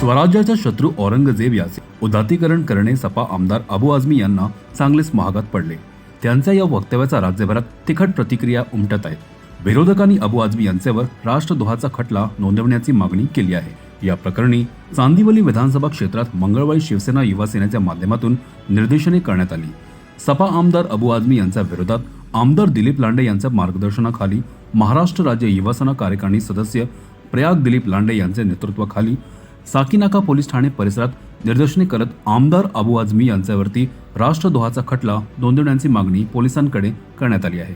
स्वराज्याचा शत्रू औरंगजेब याचे उदातीकरण करणे सपा आमदार अबू आझमी यांना चांगलेच महागात पडले. त्यांच्या या वक्तव्याचा राज्यभरात तिखट प्रतिक्रिया उमटत आहेत विरोधकांनी अबू आझमी यांच्यावर राष्ट्रद्रोहाचा खटला नोंदवण्याची मागणी केली आहे. या प्रकरणी चांदिवली विधानसभा क्षेत्रात मंगळवारी शिवसेना युवा सेनेच्या माध्यमातून निर्देशने करण्यात आली. सपा आमदार अबू आझमी यांच्या विरोधात आमदार दिलीप लांडे यांच्या मार्गदर्शनाखाली महाराष्ट्र राज्य युवासेना कार्यकारिणी सदस्य प्रयाग दिलीप लांडे यांच्या नेतृत्वाखाली साकीनाका पोलीस ठाणे परिसरात निदर्शने करत आमदार अबू आझमी यांच्यावरती राष्ट्रद्रोहाचा खटला नोंदवण्याची मागणी पोलिसांकडे करण्यात आली आहे.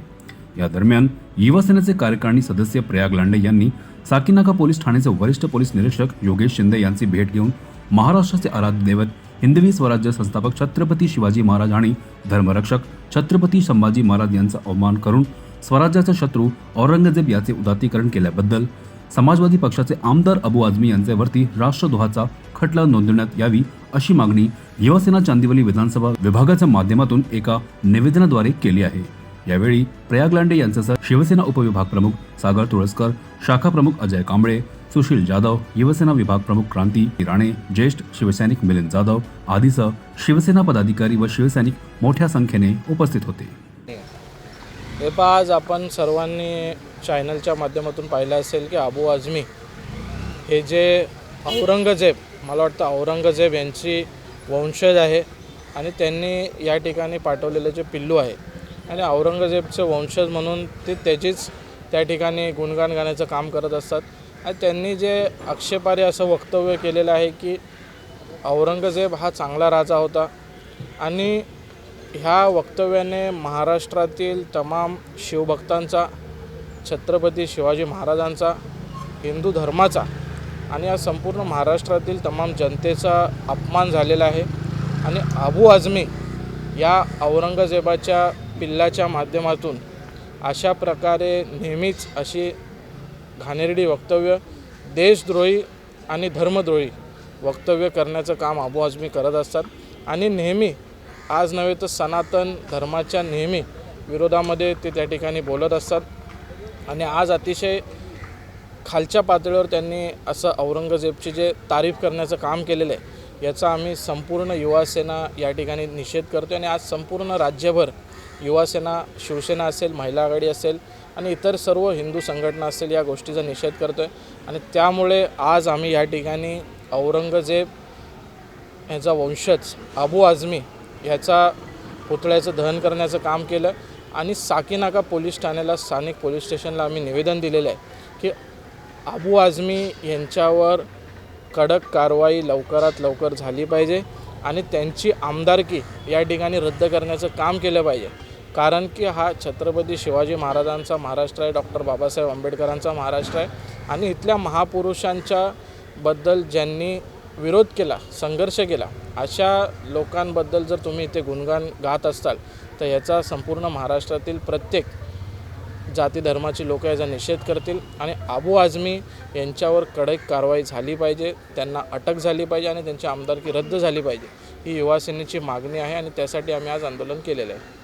या दरम्यान युवासेनेचे कार्यकारिणी सदस्य प्रयाग लांडे यांनी साकीनाका पोलीस ठाण्याचे वरिष्ठ पोलीस निरीक्षक योगेश शिंदे यांची भेट घेऊन महाराष्ट्राचे आराध्य दैवत हिंदवी स्वराज्य संस्थापक छत्रपती शिवाजी महाराज आणि धर्मरक्षक छत्रपती संभाजी महाराज यांचा अवमान करून स्वराज्याचा शत्रू औरंगजेब याचे उदातीकरण केल्याबद्दल समाजवादी पक्षाचे आमदार अबू आझमी यांच्यावरती राष्ट्रद्रोहाचा खटला नोंदवण्यात यावी अशी मागणी युवासेना चांदिवली विधानसभा विभागाच्या माध्यमातून एका निवेदनाद्वारे केली आहे. यावेळी प्रयाग लांडे यांच्यासह शिवसेना उपविभाग प्रमुख सागर तुळसकर शाखा प्रमुख अजय कांबळे सुशील जाधव युवसेना विभाग प्रमुख क्रांती राणे ज्येष्ठ शिवसैनिक मिलिंद जाधव आदीसह शिवसेना पदाधिकारी व शिवसैनिक मोठ्या संख्येने उपस्थित होते. हे पहा आज आपण सर्वांनी चॅनलच्या माध्यमातून पाहिलं असेल की अबू आझमी हे जे औरंगजेब मला वाटतं औरंगजेब यांची वंशज आहे आणि त्यांनी या ठिकाणी पाठवलेले जे पिल्लू आहे. आणि औरंगजेबचे वंशज म्हणून ते त्याचीच त्या ठिकाणी गुणगान गाण्याचं काम करत असतात. आणि त्यांनी जे आक्षेपार्ह असं वक्तव्य केलेलं आहे की औरंगजेब हा चांगला राजा होता आणि ह्या वक्तव्याने महाराष्ट्रातील तमाम शिवभक्तांचा छत्रपती शिवाजी महाराजांचा हिंदू धर्माचा आणि या संपूर्ण महाराष्ट्रातील तमाम जनतेचा अपमान झालेला आहे. आणि अबू आझमी या औरंगजेबाच्या पिल्लाच्या माध्यमातून अशा प्रकारे नेहमीच अशी घाणेरडी वक्तव्य देशद्रोही आणि धर्मद्रोही वक्तव्य करण्याचं काम अबू आझमी करत असतात. आणि नेहमी आज नव्हे तर सनातन धर्माच्या नेहमी विरोधामध्ये ते त्या ठिकाणी बोलत असतात. आणि आज अतिशय खालच्या पातळीवर त्यांनी असं औरंगजेबची जे तारीफ करण्याचं काम केलेलं आहे याचा आम्ही संपूर्ण युवासेना या ठिकाणी निषेध करतो आणि आज संपूर्ण राज्यभर युवासेना शिवसेना असेल महिला आघाडी असेल आणि इतर सर्व हिंदू संघटना असेल या गोष्टीचा निषेध करतो आहे आणि त्यामुळे आज आम्ही या ठिकाणी औरंगजेब ह्याचा वंशज अबू आझमी ह्याचा पुतळ्याचं दहन करण्याचं काम केलं आणि साकीनाका पोलीस ठाण्याला स्थानिक पोलीस स्टेशनला आम्ही निवेदन दिलेलं आहे की अबू आझमी यांच्यावर कडक कारवाई लवकरात लवकर झाली पाहिजे आणि त्यांची आमदारकी या ठिकाणी रद्द करण्याचं काम केलं पाहिजे. कारण की हा छत्रपती शिवाजी महाराजांचा महाराष्ट्र आहे डॉक्टर बाबासाहेब आंबेडकरांचा महाराष्ट्र आहे आणि इथल्या महापुरुषांच्या बद्दल ज्यांनी विरोध केला संघर्ष केला अशा लोकांबद्दल जर तुम्ही इथे गुणगान गात असाल तर याचा संपूर्ण महाराष्ट्रातील प्रत्येक जाती धर्माची लोक याचा निषेध करतील आणि अबू आझमी यांच्यावर कडक कारवाई झाली पाहिजे त्यांना अटक झाली पाहिजे आणि त्यांची आमदारकी रद्द झाली पाहिजे ही युवासेनेची मागणी आहे आणि त्यासाठी आम्ही आज आंदोलन केलेलं आहे.